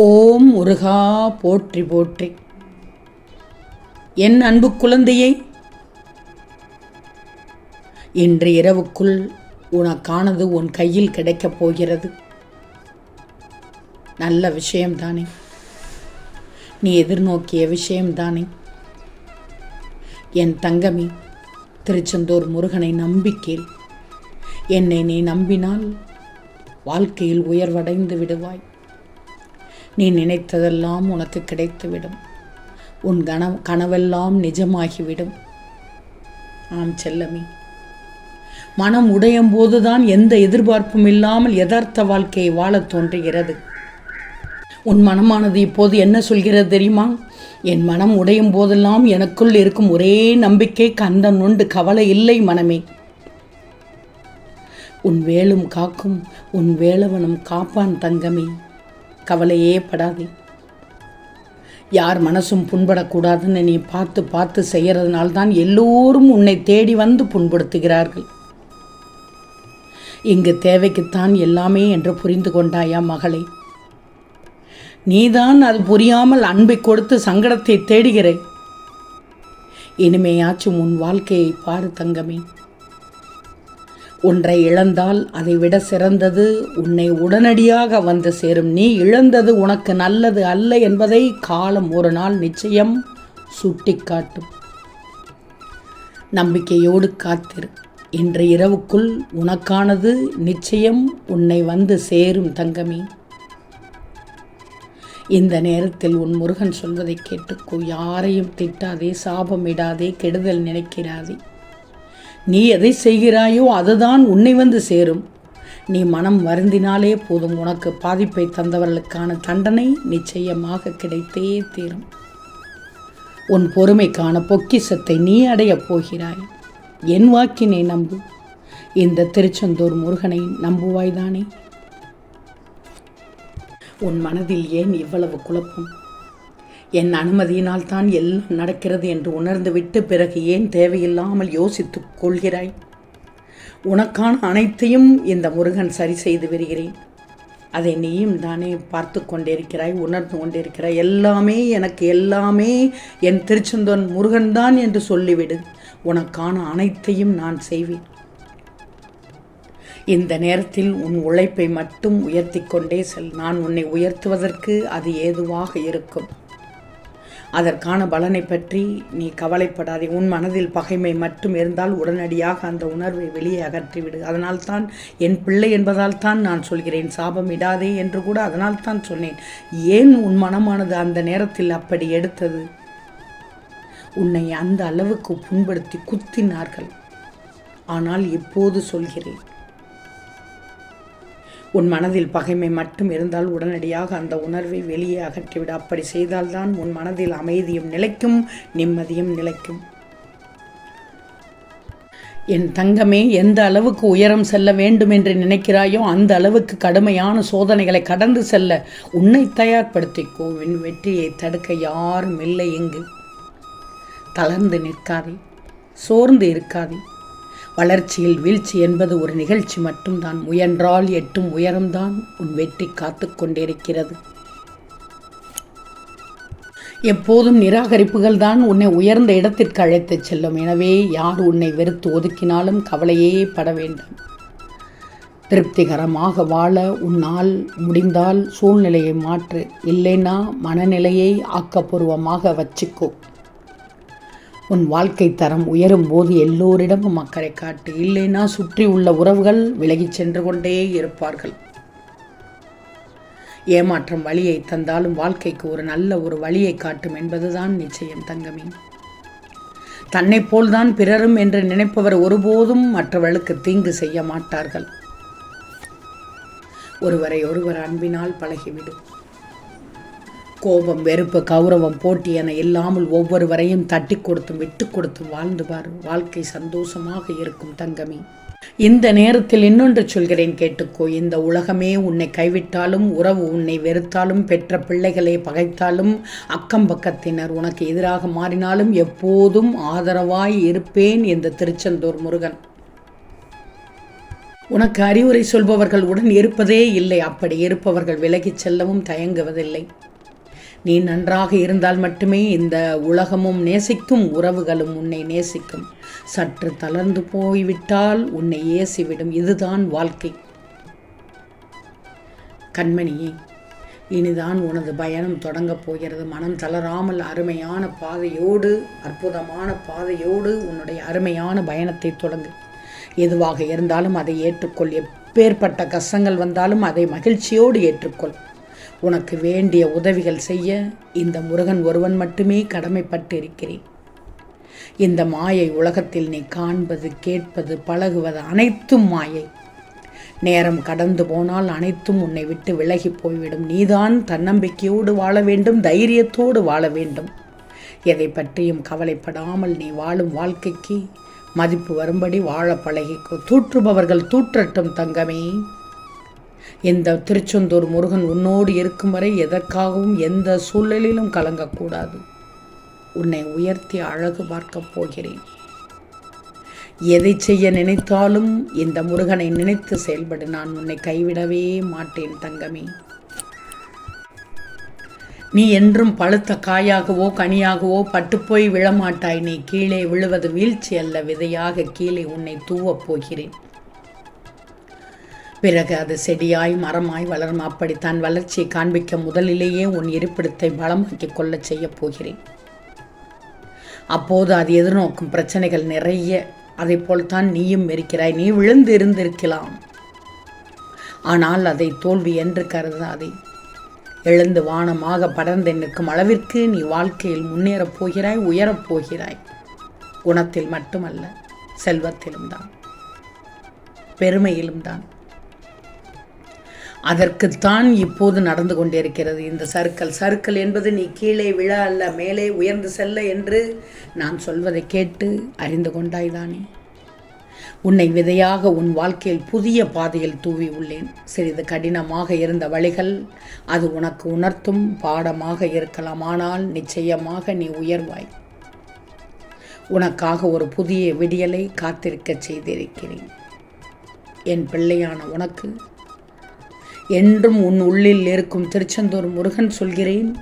ஓம் முருகா போற்றி போற்றி. என் அன்பு குழந்தையை இன்று இரவுக்குள் உனக்கானது உன் கையில் கிடைக்கப் போகிறது. நல்ல விஷயம்தானே. நீ எதிர்நோக்கிய விஷயம்தானே. என் தங்கமி திருச்செந்தூர் முருகனை நம்பிக்கேள். என்னை நீ நம்பினால் வாழ்க்கையில் உயர்வடைந்து விடுவாய். நீ நினைத்ததெல்லாம் உனக்கு கிடைத்துவிடும். உன் கன கனவெல்லாம் நிஜமாகிவிடும். ஆம் செல்லமே. மனம் உடையும் போதுதான் எந்த எதிர்பார்ப்பும் இல்லாமல் யதார்த்த வாழ்க்கையை வாழத் தோன்றுகிறது. உன் மனமானது இப்போது என்ன சொல்கிறது தெரியுமா? என் மனம் உடையும் போதெல்லாம் எனக்குள் இருக்கும் ஒரே நம்பிக்கை கந்தன் உண்டு கவலை இல்லை மனமே. உன் வேலும் காக்கும் உன் வேலவனும் காப்பான் தங்கமே. கவலையே படாதே. யார் மனசும் புண்படக்கூடாதுன்னு நீ பார்த்து பார்த்து செய்கிறதுனால்தான் எல்லோரும் உன்னை தேடி வந்து புண்படுத்துகிறார்கள். இங்கு தேவைக்குத்தான் எல்லாமே என்று புரிந்து கொண்டாயா மகளே. நீதான் அது புரியாமல் அன்பை கொடுத்து சங்கடத்தை தேடுகிறே. இனிமையாச்சும் உன் வாழ்க்கையை பாரு தங்கமே. ஒன்றை இழந்தால் அதை விட சிறந்தது உன்னை உடனடியாக வந்து சேரும். நீ இழந்தது உனக்கு நல்லது அல்ல என்பதை காலம் ஒரு நாள் நிச்சயம் சுட்டிக்காட்டும். நம்பிக்கையோடு காத்திரு. இன்று இரவுக்குள் உனக்கானது நிச்சயம் உன்னை வந்து சேரும் தங்கமே. இந்த நேரத்தில் உன் முருகன் சொல்வதை கேட்டுக்கோ யாரையும் திட்டாதே சாபமிடாதே கெடுதல் நினைக்கிறாதே. நீ எதை செய்கிறாயோ அதுதான் உன்னை வந்து சேரும். நீ மனம் வருந்தினாலே போதும் உனக்கு பாதிப்பை தந்தவர்களுக்கான தண்டனை நிச்சயமாக கிடைத்தே தீரும். உன் பொறுமைக்கான பொக்கிசத்தை நீ அடையப் போகிறாய். என் வாக்கினை நம்பு. இந்த திருச்செந்தூர் முருகனை நம்புவாய்தானே உன் மனதில் ஏன் இவ்வளவு குழப்பம்? என் அனுமதியினால் தான் எல்லாம் நடக்கிறது என்று உணர்ந்துவிட்டு பிறகு ஏன் தேவையில்லாமல் யோசித்துக் கொள்கிறாய்? உனக்கான அனைத்தையும் இந்த முருகன் சரி செய்து வருகிறேன் அதை நீயும் தானே பார்த்து கொண்டிருக்கிறாய் உணர்ந்து கொண்டிருக்கிறாய். எல்லாமே எனக்கு எல்லாமே என் திருச்செந்தோன் முருகன்தான் என்று சொல்லிவிடு. உனக்கான அனைத்தையும் நான் செய்வேன். இந்த நேரத்தில் உன் உழைப்பை மட்டும் உயர்த்தி கொண்டே செல். நான் உன்னை உயர்த்துவதற்கு அது ஏதுவாக இருக்கும். அதற்கான பலனை பற்றி நீ கவலைப்படாதே. உன் மனதில் பகைமை மட்டும் இருந்தால் உடனடியாக அந்த உணர்வை வெளியே அகற்றிவிடு. அதனால் தான் என் பிள்ளை என்பதால் தான் நான் சொல்கிறேன். சாபம் இடாதே என்று கூட அதனால் தான் சொன்னேன். ஏன் உன் மனமானது அந்த நேரத்தில் அப்படி எடுத்தது? உன்னை அந்த அளவுக்கு புண்படுத்தி குத்தினார்கள். ஆனால் இப்போது சொல்கிறேன். உன் மனதில் பகைமை மட்டும் இருந்தால் உடனடியாக அந்த உணர்வை வெளியே அகற்றிவிட. அப்படி செய்தால்தான் உன் மனதில் அமைதியும் நிலைக்கும் நிம்மதியும் நிலைக்கும். என் தங்கமே எந்த அளவுக்கு உயரம் செல்ல வேண்டும் என்று நினைக்கிறாயோ அந்த அளவுக்கு கடுமையான சோதனைகளை கடந்து செல்ல உன்னை தயார்படுத்திக்கோ என் வெற்றியை தடுக்க யாரும் இல்லை இங்கு. தளர்ந்து நிற்காதே. சோர்ந்து இருக்காதே. வளர்ச்சியில் வீழ்ச்சி என்பது ஒரு நிகழ்ச்சி மட்டும்தான். முயன்றால் எட்டும் உயரம்தான் உன் வெற்றி காத்து கொண்டிருக்கிறது. எப்போதும் நிராகரிப்புகள் தான் உன்னை உயர்ந்த இடத்திற்கு அழைத்துச் செல்லும். எனவே யார் உன்னை வெறுத்து ஒதுக்கினாலும் கவலையே பட வேண்டாம். திருப்திகரமாக வாழ உன்னால் முடிந்தால் சூழ்நிலையை மாற்று. இல்லைன்னா மனநிலையை ஆக்கப்பூர்வமாக வச்சுக்கோ. உன் வாழ்க்கை தரம் உயரும் போது எல்லோரிடமும் அக்கறை காட்டு. இல்லைன்னா சுற்றி உள்ள உறவுகள் விலகிச் சென்று கொண்டே இருப்பார்கள். ஏமாற்றம் வழியை தந்தாலும் வாழ்க்கைக்கு ஒரு நல்ல ஒரு வழியை காட்டும் என்பதுதான் நிச்சயம் தங்கமி. தன்னை போல்தான் பிறரும் என்று நினைப்பவர் ஒருபோதும் மற்றவர்களுக்கு தீங்கு செய்ய மாட்டார்கள். ஒருவரை ஒருவர் அன்பினால் பழகிவிடும் கோபம் வெறுப்பு கௌரவம் போட்டி என இல்லாமல் ஒவ்வொருவரையும் தட்டி கொடுத்தும் விட்டு கொடுத்தும் வாழ்ந்து பார். வாழ்க்கை சந்தோஷமாக இருக்கும் தங்கமே. இந்த நேரத்தில் இன்னொன்று சொல்கிறேன் கேட்டுக்கோ. இந்த உலகமே உன்னை கைவிட்டாலும் உறவு உன்னை வெறுத்தாலும் பெற்ற பிள்ளைகளை பகைத்தாலும் அக்கம் பக்கத்தினர் உனக்கு எதிராக மாறினாலும் எப்போதும் ஆதரவாய் இருப்பேன் இந்த திருச்செந்தூர் முருகன். உனக்கு அறிவுரை சொல்பவர்கள் உடன் இருப்பதே இல்லை. அப்படி இருப்பவர்கள் விலகிச் செல்லவும் தயங்குவதில்லை. நீ நன்றாக இருந்தால் மட்டுமே இந்த உலகமும் நேசிக்கும் உறவுகளும் உன்னை நேசிக்கும். சற்று தளர்ந்து போய்விட்டால் உன்னை ஏசிவிடும். இதுதான் வாழ்க்கை. கண்மணியே இனிதான் உனது பயணம் தொடங்கப் போகிறது. மனம் தளராமல் அருமையான பாதையோடு அற்புதமான பாதையோடு உன்னுடைய அருமையான பயணத்தை தொடங்கு. எதுவாக இருந்தாலும் அதை ஏற்றுக்கொள். எப்பேற்பட்ட கஷ்டங்கள் வந்தாலும் அதை மகிழ்ச்சியோடு ஏற்றுக்கொள். உனக்கு வேண்டிய உதவிகள் செய்ய இந்த முருகன் ஒருவன் மட்டுமே கடமைப்பட்டு இருக்கிறேன் இந்த மாயை உலகத்தில் நீ காண்பது கேட்பது பழகுவது அனைத்தும் மாயை. நேரம் கடந்து போனால் அனைத்தும் உன்னை விட்டு விலகி போய்விடும். நீதான் தன்னம்பிக்கையோடு வாழ வேண்டும் தைரியத்தோடு வாழ வேண்டும். எதை பற்றியும் கவலைப்படாமல் நீ வாழும் வாழ்க்கைக்கு மதிப்பு வரும்படி வாழ பழகிக்கோ. தூற்றுபவர்கள் தூற்றட்டும் தங்கமே. இந்த திருச்செந்தூர் முருகன் உன்னோடு இருக்கும் வரை எதற்காகவும் எந்த சூழ்நிலையிலும் கலங்கக்கூடாது. உன்னை உயர்த்தி அழகு பார்க்கப் போகிறேன். எதை செய்ய நினைத்தாலும் இந்த முருகனை நினைத்து செயல்படு. நான் உன்னை கைவிடவே மாட்டேன் தங்கமே. நீ என்றும் பழுத்த காயாகவோ கனியாகவோ பட்டுப்போய் விழமாட்டாய். நீ கீழே விழுவது வீழ்ச்சி அல்ல. விதையாக கீழே உன்னை தூவப் போகிறேன். பிறகு அது செடியாய் மரமாய் வளரும். அப்படித்தான் வளர்ச்சியை காண்பிக்க முதலிலேயே உன் இருப்பிடத்தை பலமாக்கிக் கொள்ளச் செய்யப் போகிறேன். அப்போது அது எதிர்நோக்கும் பிரச்சனைகள் நிறைய. அதை போல்தான் நீயும் இருக்கிறாய். நீ விழுந்து இருந்திருக்கலாம். ஆனால் அதை தோல்வி என்று கருதாதே. எழுந்து வானமாக படர்ந்து நிற்கும் அளவிற்கு நீ வாழ்க்கையில் முன்னேறப் போகிறாய் உயரப் போகிறாய். குணத்தில் மட்டுமல்ல செல்வத்திலும் தான் பெருமையிலும் தான். அதற்குத்தான் இப்போது நடந்து கொண்டிருக்கிறது. இந்த சருக்கல் சறுக்கல் என்பது நீ கீழே விழ அல்ல மேலே உயர்ந்து செல்ல என்று நான் சொல்வதை கேட்டு அறிந்து கொண்டாய்தானே உன்னை விதையாக உன் வாழ்க்கையில் புதிய பாதையில் தூவி உள்ளேன். சிறிது கடினமாக இருந்த வழிகள் அது உனக்கு உணர்த்தும் பாடமாக இருக்கலாம். ஆனால் நிச்சயமாக நீ உயர்வாய். உனக்காக ஒரு புதிய விடியலை காத்திருக்கச் செய்திருக்கிறேன். என் பிள்ளையான உனக்கு என்றும் உன் உள்ளில் இருக்கும் திருச்செந்தூர் முருகன் சொல்கிறேன்.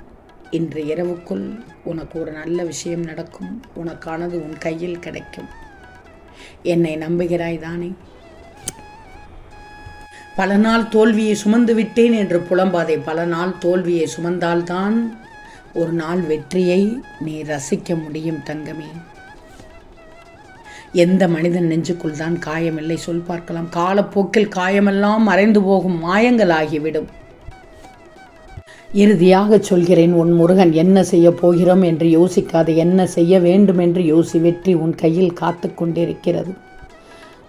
இன்று இரவுக்குள் உனக்கு ஒரு நல்ல விஷயம் நடக்கும். உனக்கானது உன் கையில் கிடைக்கும். என்னை நம்புகிறாய் தானே? பல நாள் தோல்வியை சுமந்து விட்டேன் என்று புலம்பாதே. பல நாள் தோல்வியை சுமந்தால்தான் ஒரு நாள் வெற்றியை நீ ரசிக்க முடியும் தங்கமே. எந்த மனிதன் நெஞ்சுக்குள் தான் காயமில்லை? சொல் பார்க்கலாம். காலப்போக்கில் காயமெல்லாம் மறைந்து போகும் மாயங்கள் ஆகிவிடும். இறுதியாக சொல்கிறேன் உன் முருகன் என்ன செய்ய போகிறோம் என்று யோசிக்காது. என்ன செய்ய வேண்டும் என்று யோசி வெற்றி உன் கையில் காத்து கொண்டிருக்கிறது.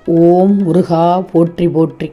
ஓம் முருகா போற்றி போற்றி.